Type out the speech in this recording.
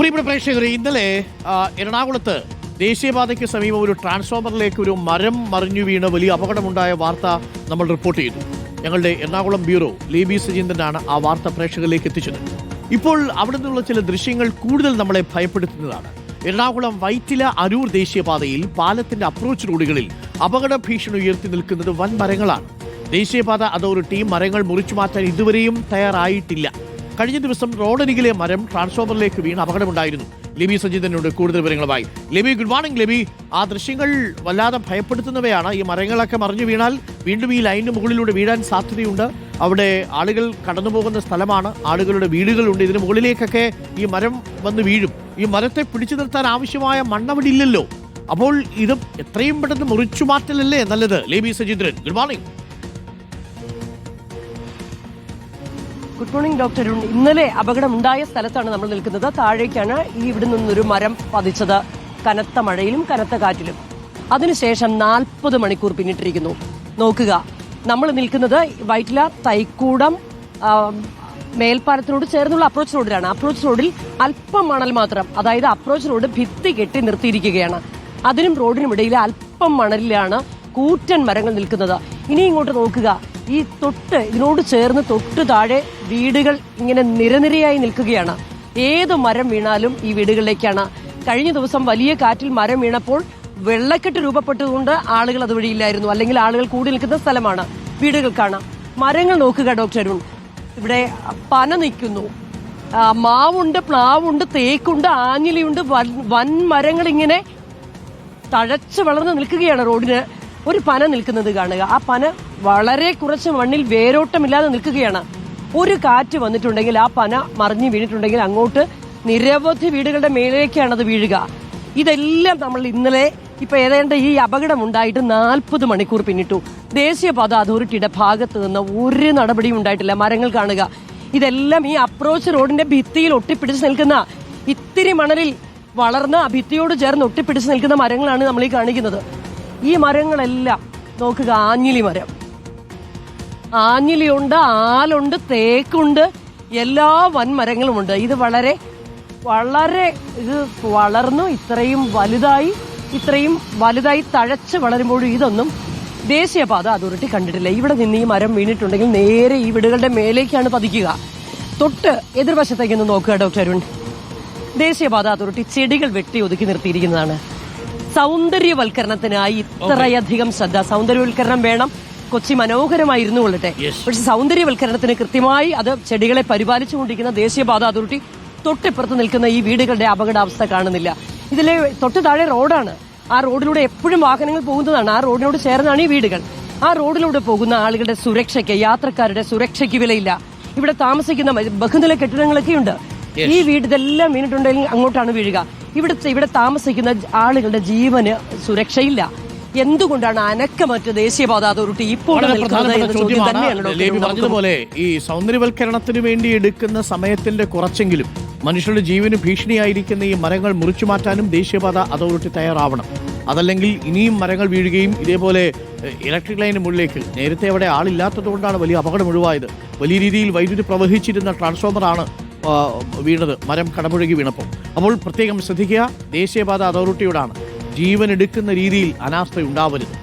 പ്രിയപ്പെട്ട പ്രേക്ഷകർ ഇന്നലെ എറണാകുളത്ത് ദേശീയപാതയ്ക്ക് സമീപം ഒരു ട്രാൻസ്ഫോമറിലേക്ക് ഒരു മരം മറിഞ്ഞു വീണ് വലിയ അപകടമുണ്ടായ വാർത്ത നമ്മൾ റിപ്പോർട്ട് ചെയ്തു. ഞങ്ങളുടെ എറണാകുളം ബ്യൂറോ ലേബി സജീന്ദ്രനാണ് ആ വാർത്ത പ്രേക്ഷകരിലേക്ക് എത്തിച്ചത്. ഇപ്പോൾ അവിടെ നിന്നുള്ള ചില ദൃശ്യങ്ങൾ കൂടുതൽ നമ്മളെ ഭയപ്പെടുത്തുന്നതാണ്. എറണാകുളം വൈറ്റില അരൂർ ദേശീയപാതയിൽ പാലത്തിന്റെ അപ്രോച്ച് റോഡുകളിൽ അപകട ഭീഷണി ഉയർത്തി നിൽക്കുന്നത് വൻ മരങ്ങളാണ്. ദേശീയപാത അതോറിറ്റി മരങ്ങൾ മുറിച്ചു മാറ്റാൻ ഇതുവരെയും തയ്യാറായിട്ടില്ല. കഴിഞ്ഞ ദിവസം റോഡരികിലെ മരം ട്രാൻസ്ഫോമറിലേക്ക് വീണ് അപകടമുണ്ടായിരുന്നു. ലിബി സജീതനോട് കൂടുതൽ വിവരങ്ങളുമായി. Libi good morning Libi. ആ ദൃശ്യങ്ങൾ വല്ലാതെ ഭയപ്പെടുത്തുന്നവയാണ്. ഈ മരങ്ങളൊക്കെ മറിഞ്ഞു വീണാൽ വീണ്ടും ഈ ലൈനിന് മുകളിലൂടെ വീഴാൻ സാധ്യതയുണ്ട്. അവിടെ ആളുകൾ കടന്നുപോകുന്ന സ്ഥലമാണ്. ആളുകളുടെ വീടുകളുണ്ട്. ഇതിന് മുകളിലേക്കൊക്കെ ഈ മരം വന്ന് വീഴും. ഈ മരത്തെ പിടിച്ചു നിർത്താൻ ആവശ്യമായ മണ്ണവിടെ ഇല്ലല്ലോ അപ്പോൾ ഇത് എത്രയും പെട്ടെന്ന് മുറിച്ചു മാറ്റലല്ലേ നല്ലത്? Libi Sajeendran good morning good morning doctor Arun ഇന്നലെ അപകടമുണ്ടായ സ്ഥലത്താണ് നമ്മൾ നിൽക്കുന്നത്. താഴേക്കാണ് ഈ ഇവിടെ നിന്നൊരു മരം പതിച്ചത്. കനത്ത മഴയിലും കനത്ത കാറ്റിലും. അതിനുശേഷം നാൽപ്പത് മണിക്കൂർ പിന്നിട്ടിരിക്കുന്നു. നോക്കുക. നമ്മൾ നിൽക്കുന്നത് വൈറ്റില തൈക്കൂടം മേൽപ്പാലത്തിനോട് ചേർന്നുള്ള അപ്രോച്ച് റോഡിലാണ്. അപ്രോച്ച് റോഡിൽ അല്പം മണൽ മാത്രം അതായത് അപ്രോച്ച് റോഡ് ഭിത്തി കെട്ടി നിർത്തിയിരിക്കുകയാണ്. അതിനും റോഡിനും ഇടയിൽ അല്പം മണലിലാണ് കൂറ്റൻ മരങ്ങൾ നിൽക്കുന്നത്. ഇനി ഇങ്ങോട്ട് നോക്കുക. ഈ തൊട്ട് ഇതിനോട് ചേർന്ന് തൊട്ട് താഴെ വീടുകൾ ഇങ്ങനെ നിരനിരയായി നിൽക്കുകയാണ്. ഏത് മരം വീണാലും ഈ വീടുകളിലേക്കാണ്. കഴിഞ്ഞ ദിവസം വലിയ കാറ്റിൽ മരം വീണപ്പോൾ വെള്ളക്കെട്ട് രൂപപ്പെട്ടതുകൊണ്ട് ആളുകൾ അതുവഴിയില്ലായിരുന്നു. അല്ലെങ്കിൽ ആളുകൾ കൂടി നിൽക്കുന്ന സ്ഥലമാണ് വീടുകൾക്കാണ്. മരങ്ങൾ നോക്കുക ഡോക്ടർ അരുൺ. ഇവിടെ പന നിൽക്കുന്നു. മാവുണ്ട് പ്ലാവുണ്ട് തേക്കുണ്ട് ആഞ്ഞിലിയുണ്ട്. വൻ വൻ മരങ്ങൾ ഇങ്ങനെ തഴച്ചു വളർന്ന് നിൽക്കുകയാണ് റോഡിന്. ഒരു പന നിൽക്കുന്നത് കാണുക. ആ പന വളരെ കുറച്ച് മണ്ണിൽ വേരോട്ടമില്ലാതെ നിൽക്കുകയാണ്. ഒരു കാറ്റ് വന്നിട്ടുണ്ടെങ്കിൽ ആ പന മറിഞ്ഞു വീണിട്ടുണ്ടെങ്കിൽ അങ്ങോട്ട് നിരവധി വീടുകളുടെ മേലേക്കാണ് അത് വീഴുക. ഇതെല്ലാം നമ്മൾ ഇന്നലെ ഇപ്പൊ ഏതാണ്ട് ഈ അപകടം ഉണ്ടായിട്ട് നാൽപ്പത് മണിക്കൂർ പിന്നിട്ടു. ദേശീയപാത അതോറിറ്റിയുടെ ഭാഗത്ത് നിന്ന് ഒരു നടപടിയും ഉണ്ടായിട്ടില്ല. മരങ്ങൾ കാണുക. ഇതെല്ലാം ഈ അപ്രോച്ച് റോഡിന്റെ ഭിത്തിയിൽ ഒട്ടിപ്പിടിച്ച് നിൽക്കുന്ന ഇത്തിരി മണലിൽ വളർന്ന് ആ ഭിത്തിയോട് ചേർന്ന് ഒട്ടിപ്പിടിച്ച് നിൽക്കുന്ന മരങ്ങളാണ് നമ്മൾ ഈ കാണിക്കുന്നത്. ഈ മരങ്ങളെല്ലാം നോക്കുക ആഞ്ഞിലി മരം. ആഞ്ഞിലിയുണ്ട് ആലുണ്ട് തേക്കുണ്ട് എല്ലാ വൻമരങ്ങളുമുണ്ട്. ഇത് വളരെ വളരെ ഇത് വളർന്നു ഇത്രയും വലുതായി ഇത്രയും വലുതായി തഴച്ച് വളരുമ്പോഴും ഇതൊന്നും ദേശീയപാത അതോറിറ്റി കണ്ടിട്ടില്ല. ഇവിടെ നിന്ന് ഈ മരം വീണിട്ടുണ്ടെങ്കിൽ നേരെ ഈ വീടുകളുടെ മേലേക്കാണ് പതിക്കുക. തൊട്ട് എതിർവശത്തേക്ക് ഒന്ന് നോക്കുക ഡോക്ടർ അരുൺ. ദേശീയപാത അതോറിറ്റി ചെടികൾ വെട്ടി ഒതുക്കി നിർത്തിയിരിക്കുന്നതാണ്. സൗന്ദര്യവൽക്കരണത്തിനായി ഇത്രയധികം ശ്രദ്ധ സൗന്ദര്യവൽക്കരണം വേണം. കൊച്ചി മനോഹരമായിരുന്നു കൊള്ളട്ടെ. പക്ഷെ സൗന്ദര്യവൽക്കരണത്തിന് കൃത്യമായി അത് ചെടികളെ പരിപാലിച്ചുകൊണ്ടിരിക്കുന്ന ദേശീയപാത അതോറിറ്റി തൊട്ടിപ്പുറത്ത് നിൽക്കുന്ന ഈ വീടുകളുടെ അപകടാവസ്ഥ കാണുന്നില്ല. ഇതിലെ തൊട്ട് താഴെ റോഡാണ്. ആ റോഡിലൂടെ എപ്പോഴും വാഹനങ്ങൾ പോകുന്നതാണ്. ആ റോഡിനോട് ചേർന്നാണ് ഈ വീടുകൾ. ആ റോഡിലൂടെ പോകുന്ന ആളുകളുടെ സുരക്ഷയ്ക്ക് യാത്രക്കാരുടെ സുരക്ഷയ്ക്ക് വിലയില്ല. ഇവിടെ താമസിക്കുന്ന ബഹുനില കെട്ടിടങ്ങളൊക്കെ ഉണ്ട് ഈ വീട് ഇതെല്ലാം വീണിട്ടുണ്ടെങ്കിൽ അങ്ങോട്ടാണ് വീഴുക. ഇവിടുത്തെ ഇവിടെ താമസിക്കുന്ന ആളുകളുടെ ജീവന് സുരക്ഷയില്ല. എന്തുകൊണ്ടാണ് അനക്കമറ്റ ദേശീയപാത അതോറിറ്റി ഇപ്പോൾ പറഞ്ഞതുപോലെ ഈ സൗന്ദര്യവൽക്കരണത്തിന് വേണ്ടി എടുക്കുന്ന സമയത്തിന്റെ കുറച്ചെങ്കിലും മനുഷ്യരുടെ ജീവന് ഭീഷണിയായിരിക്കുന്ന ഈ മരങ്ങൾ മുറിച്ചു മാറ്റാനും ദേശീയപാത അതോറിറ്റി തയ്യാറാവണം. അതല്ലെങ്കിൽ ഇനിയും മരങ്ങൾ വീഴുകയും ഇതേപോലെ ഇലക്ട്രിക് ലൈനിന് മുകളിലേക്ക് നേരത്തെ അവിടെ ആളില്ലാത്തതുകൊണ്ടാണ് വലിയ അപകടം ഒഴിവായത്. വലിയ രീതിയിൽ വൈദ്യുതി പ്രവഹിച്ചിരുന്ന ട്രാൻസ്ഫോമറാണ് വീണത്. മരം കടമുഴുകി വീണപ്പോൾ. അപ്പോൾ പ്രത്യേകം ശ്രദ്ധിക്കുക ദേശീയപാത അതോറിറ്റിയോടാണ് ജീവൻ എടുക്കുന്ന രീതിയിൽ അനാസ്ഥ ഉണ്ടാവരുത്